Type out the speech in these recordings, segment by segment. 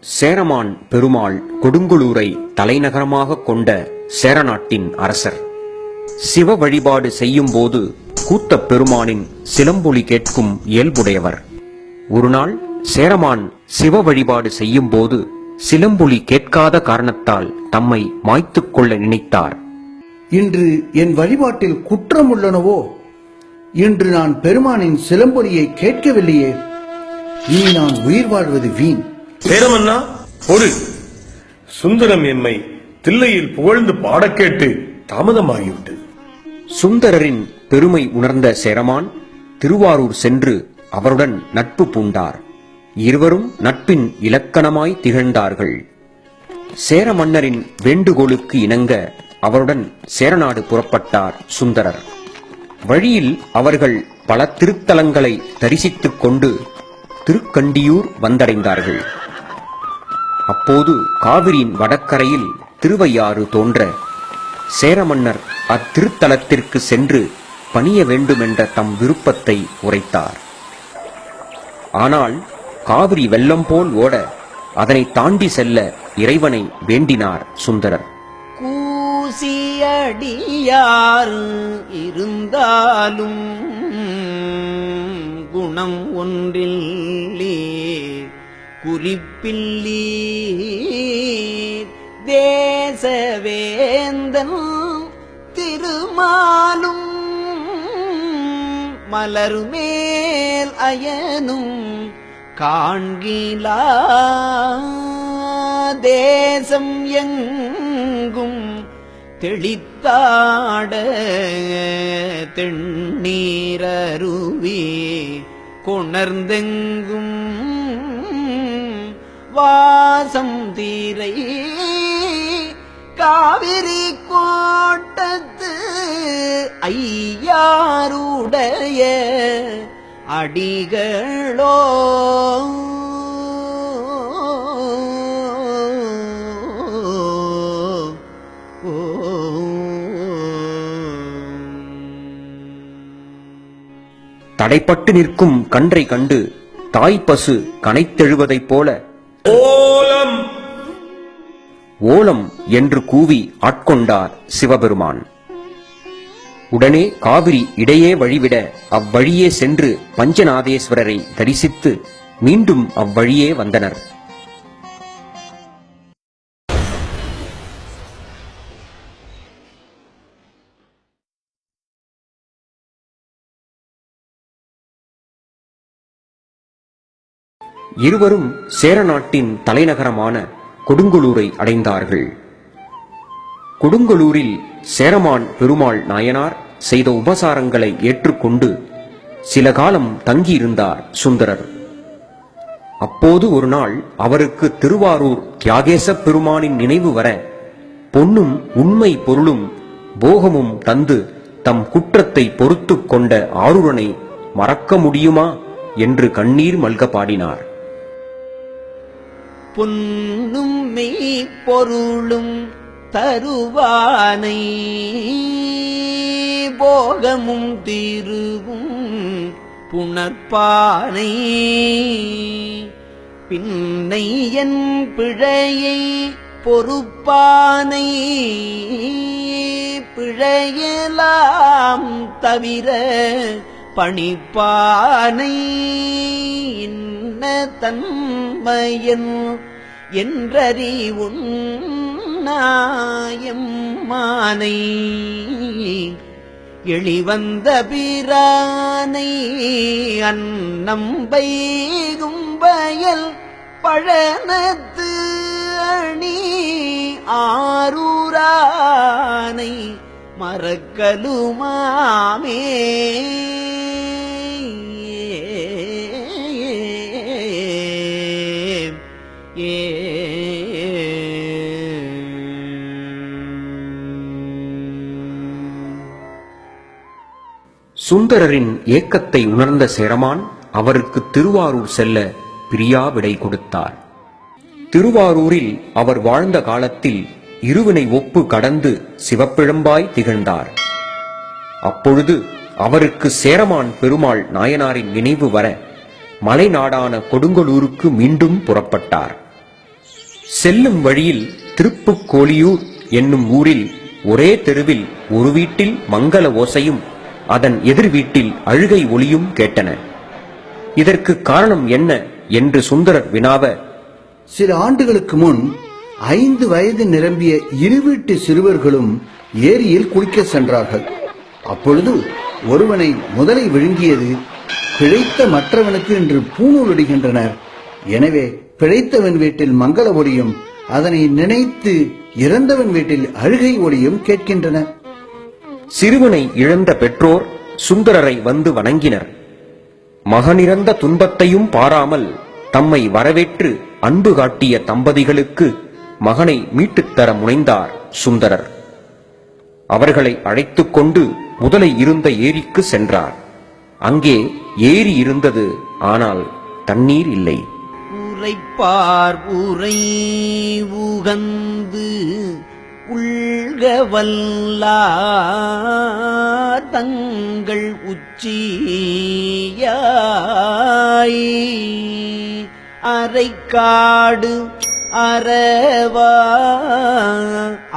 சேரமான் பெருமாள் கொடுங்குளூரை தலைநகரமாக கொண்ட சேரநாட்டின் அரசர். சிவ வழிபாடு செய்யும் போது கூத்தப் பெருமானின் சிலம்பொலி கேட்கும் இயல்புடையவர். ஒருநாள் சேரமான் சிவ வழிபாடு செய்யும் போது சிலம்பொலி கேட்காத காரணத்தால் தம்மை மாய்த்துக் கொள்ள நினைத்தார். இன்று என் வழிபாட்டில் குற்றம் உள்ளனவோ இன்று நான் பெருமானின் சிலம்பொலியை கேட்கவில்லையே. இனி நான் உயிர் வாழ்வது வீண். சேரமன்னா ஒரு சுந்தரம் எம்மை தில்லையில் புகழ்ந்து பாடக் கேட்டு தாமதமாகிவிட்டது. சுந்தரரின் பெருமை உணர்ந்த சேரமான் திருவாரூர் சென்று அவருடன் நட்பு பூண்டார். இருவரும் நட்பின் இலக்கணமாய் திகழ்ந்தார்கள். சேர மன்னரின் வேண்டுகோளுக்கு இணங்க அவருடன் சேரநாடு புறப்பட்டார் சுந்தரர். வழியில் அவர்கள் பல திருத்தலங்களை தரிசித்துக் கொண்டு திருக்கண்டியூர் வந்தடைந்தார்கள். அப்போது காவிரியின் வடக்கரையில் திருவையாறு தோன்ற சேரமன்னர் அத்திருத்தலத்திற்கு சென்று பணிய வேண்டுமென்ற தம் விருப்பத்தை உரைத்தார். ஆனால் காவிரி வெள்ளம் போல் ஓட அதனை தாண்டி செல்ல இறைவனை வேண்டினார் சுந்தரர். கூசியடியார் இருந்தாலும் குணம் ஒன்றில்லே. குறிப்பில்லி தேசவேந்தன் திருமாலும் மலருமேல் அயனும் காண்கிலா. தேசம் எங்கும் தெளித்தாட தெண்ணீரருவி. கொணர்ந்தெங்கும் பாசம் தீரை. காவிரி கோட்டத்து ஐயாருடைய அடிகளோ. தடைப்பட்டு நிற்கும் கன்றை கண்டு தாய் பசு கனைத்தெழுவதைப் போல ஓலம். ஓலம் என்று கூவி ஆட்கொண்டார் சிவபெருமான். உடனே காவிரி இடையே வழிவிட அவ்வழியே சென்று பஞ்சநாதேஸ்வரரை தரிசித்து மீண்டும் அவ்வழியே வந்தனர். இருவரும் சேர நாட்டின் தலைநகரமான கொடுங்கலூரை அடைந்தார்கள். கொடுங்கலூரில் சேரமான் பெருமாள் நாயனார் செய்த உபசாரங்களை ஏற்றுக்கொண்டு சில காலம் தங்கியிருந்தார் சுந்தரர். அப்போது ஒரு நாள் அவருக்கு திருவாரூர் தியாகேச பெருமானின் நினைவு வர பொன்னும் உண்மை பொருளும் போகமும் தந்து தம் குற்றத்தை பொறுத்து கொண்ட ஆருரனை மறக்க முடியுமா என்று கண்ணீர் மல்க பாடினார் பொன்னும் மெய்ப்பொருளும் தருவானை. போகமும் தீருவும் புணர்ப்பானை. பின்னை என் பிழையை பொறுப்பானை. பிழையலாம் தவிர பணிப்பானை. இன்ன தன்மையன் என்றறி உன்னாயம்மானை எளிவந்த பிரானை அன்னம்பை கும்பயல் பழனத்து அணி ஆரூரானை மறக்கலுமாமே. சுந்தரரின் ஏக்கத்தை உணர்ந்த சேரமான் அவருக்கு திருவாரூர் செல்ல பிரியா விடை கொடுத்தார். திருவாரூரில் அவர் வாழ்ந்த காலத்தில் இருவினை ஒப்பு கடந்து சிவப்பிழம்பாய் திகழ்ந்தார். அப்பொழுது அவருக்கு சேரமான் பெருமாள் நாயனாரின் நினைவு வர மலைநாடான கொடுங்கலூருக்கு மீண்டும் புறப்பட்டார். செல்லும் வழியில் திருப்புக்கோழியூர் என்னும் ஊரில் ஒரே தெருவில் ஒரு வீட்டில் மங்கள ஓசையும் அதன் எதிர் வீட்டில் அழுகை ஒளியும் கேட்டன. இதற்கு காரணம் என்ன என்று சுந்தரர் வினாவ சில ஆண்டுகளுக்கு முன் ஐந்து வயது நிரம்பிய இரு வீட்டு சிறுவர்களும் ஏரியில் குளிக்க சென்றார்கள். அப்பொழுது ஒருவனை முதலை விழுங்கியது பிழைத்த மற்றவனுக்கு என்று பூணூலிடுகின்றனர் எனவே பிழைத்தவன் வீட்டில் மங்கள ஒளியும் அதனை நினைத்து இறந்தவன் வீட்டில் அழுகை ஒளியும் கேட்கின்றன. சிறுவனை இழந்த பெற்றோர் சுந்தரரை வந்து வணங்கினர். மகனிறந்த துன்பத்தையும் பாராமல் தம்மை வரவேற்று அன்பு காட்டிய தம்பதிகளுக்கு மகனை மீட்டுத் தர முனைந்தார் சுந்தரர். அவர்களை அழைத்துக் கொண்டு முதலை இருந்த ஏரிக்கு சென்றார். அங்கே ஏரி இருந்தது ஆனால் தண்ணீர் இல்லை. உரைப்பார் உரை உகந்து உள்க வல்லார் தங்கள் உச்சியாய். அரைக்காடு அறவா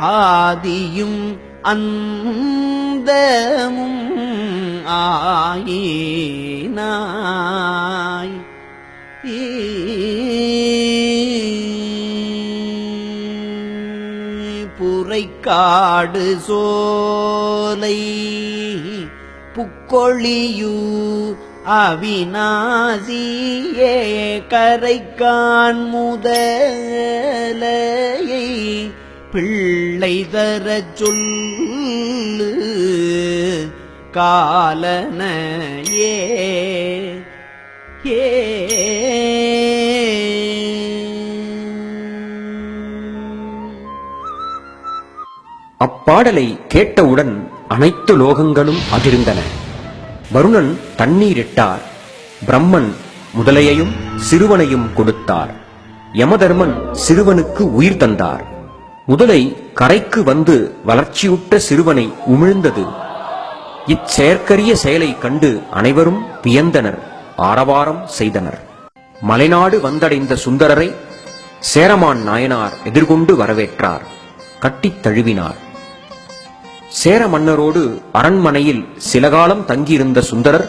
ஆதியும் அந்தமும் ஆயினாய். ஏ புரைக்காடு சோலை. புக்கொழியூ அவிநாசியே கரைக்கான் முதலையை பிள்ளை தர சொல்லு. காலனையே ஏ அப்பாடலை கேட்டவுடன் அனைத்து லோகங்களும் அதிர்ந்தன. வருணன் தண்ணீரிட்டார். பிரம்மன் முதலையையும் சிறுவனையும் கொடுத்தார். யமதர்மன் சிறுவனுக்கு உயிர் தந்தார். முதலை கரைக்கு வந்து வளர்ச்சியுற்ற சிறுவனை உமிழ்ந்தது. இச்செயற்கரிய செயலை கண்டு அனைவரும் வியந்தனர் ஆரவாரம் செய்தனர். மலைநாடு வந்தடைந்த சுந்தரரை சேரமான் நாயனார் எதிர்கொண்டு வரவேற்றார். கட்டித் தழுவினார். சேர மன்னரோடு அரண்மனையில் சில காலம் தங்கியிருந்த சுந்தரர்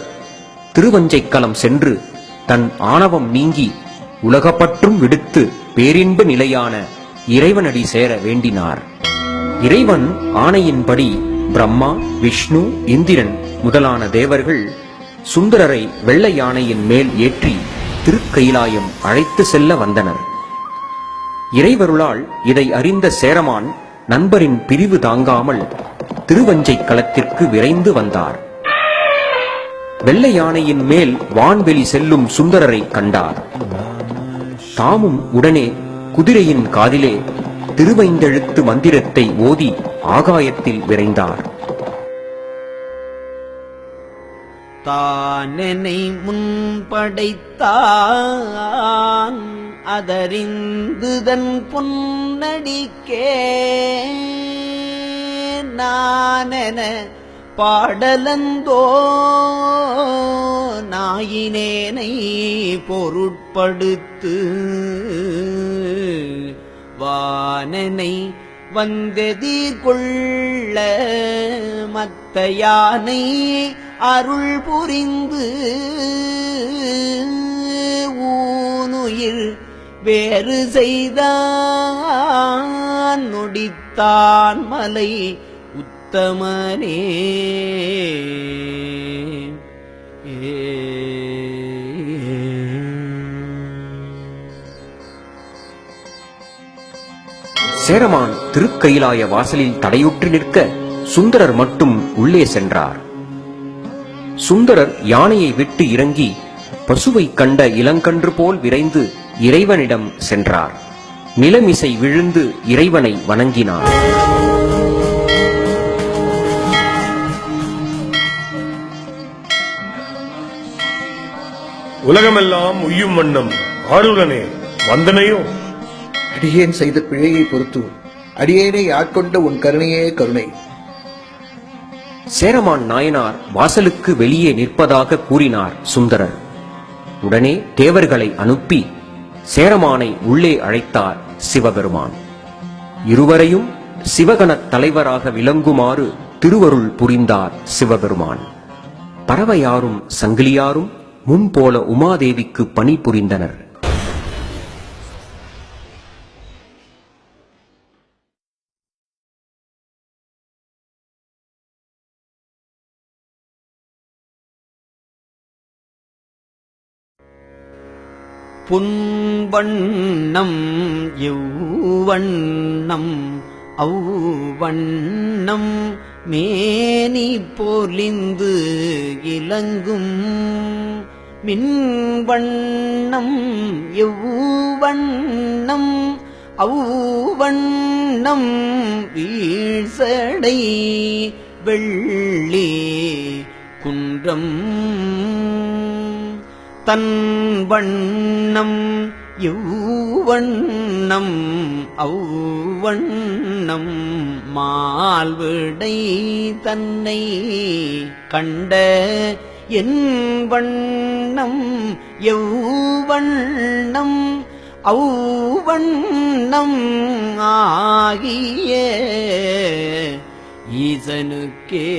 திருவஞ்சைக்களம் சென்று தன் ஆணவம் நீங்கி உலகப்பற்றும் விடுத்து பேரின்ப நிலையான இறைவனடி சேர வேண்டினார். இறைவன் ஆணையின்படி பிரம்மா விஷ்ணு இந்திரன் முதலான தேவர்கள் சுந்தரரை வெள்ளை யானையின் மேல் ஏற்றி திருக்கைலாயம் அழைத்து செல்ல வந்தனர். இறைவருளால் இதை அறிந்த சேரமான் நண்பரின் பிரிவு தாங்காமல் திருவஞ்சை களத்திற்கு விரைந்து வந்தார். வெள்ளை யானையின் மேல் வான்வெளி செல்லும் சுந்தரரை கண்டார். தாமும் உடனே குதிரையின் காதிலே திருவைந்தெழுத்து மந்திரத்தை ஓதி ஆகாயத்தில் விரைந்தார். தானனை முன்படைத்தான் அதறிந்துதன் பொன்னடிக்கே. நானென பாடலந்தோ நாயினேனை பொருட்படுத்து வானனை வந்தெதிர்கொள்ள மத்த யானை அருள் புரிந்து ஊனுயிர் வேறு செய்தான் நொடித்தான் மலை உத்தமனே. சேரமான் திருக்கயிலாய வாசலில் தடையுற்று நிற்க சுந்தரர் மட்டும் உள்ளே சென்றார். சுந்தரர் யானையை விட்டு இறங்கி பசுவை கண்ட இளங்கன்று போல் விரைந்து இறைவனிடம் சென்றார். நிலமிசை விழுந்து இறைவனை வணங்கினார். உலகமெல்லாம் உய்யும் வண்ணம் ஆருடனே வந்தனையோ? அடியேன் செய்த பிழையை பொறுத்து அடியேனை ஆட்கொண்ட உன் கருணையே கருணை? சேரமான் நாயனார் வாசலுக்கு வெளியே நிற்பதாக கூறினார் சுந்தரர். உடனே தேவர்களை அனுப்பி சேரமானை உள்ளே அழைத்தார் சிவபெருமான். இருவரையும் சிவகணத் தலைவராக விளங்குமாறு திருவருள் புரிந்தார் சிவபெருமான். பறவையாரும் சங்கிலியாரும் முன்போல உமாதேவிக்கு பணி புரிந்தனர் புன்வண்ணம் எவ்வண்ணம் அவ்வண்ணம் மேனி பொலிந்து இலங்கும் மின்வண்ணம் எவ்வண்ணம் அவ்வண்ணம் வீழ்சடை வெள்ளி குன்றம். தன் வண்ணம் இவ்வண்ணம் அவ்வண்ணம் மால்விடை தன்னை கண்ட என் வண்ணம் எவ்வண்ணம் அவ்வண்ணம் ஆகிய ஈசனுக்கே.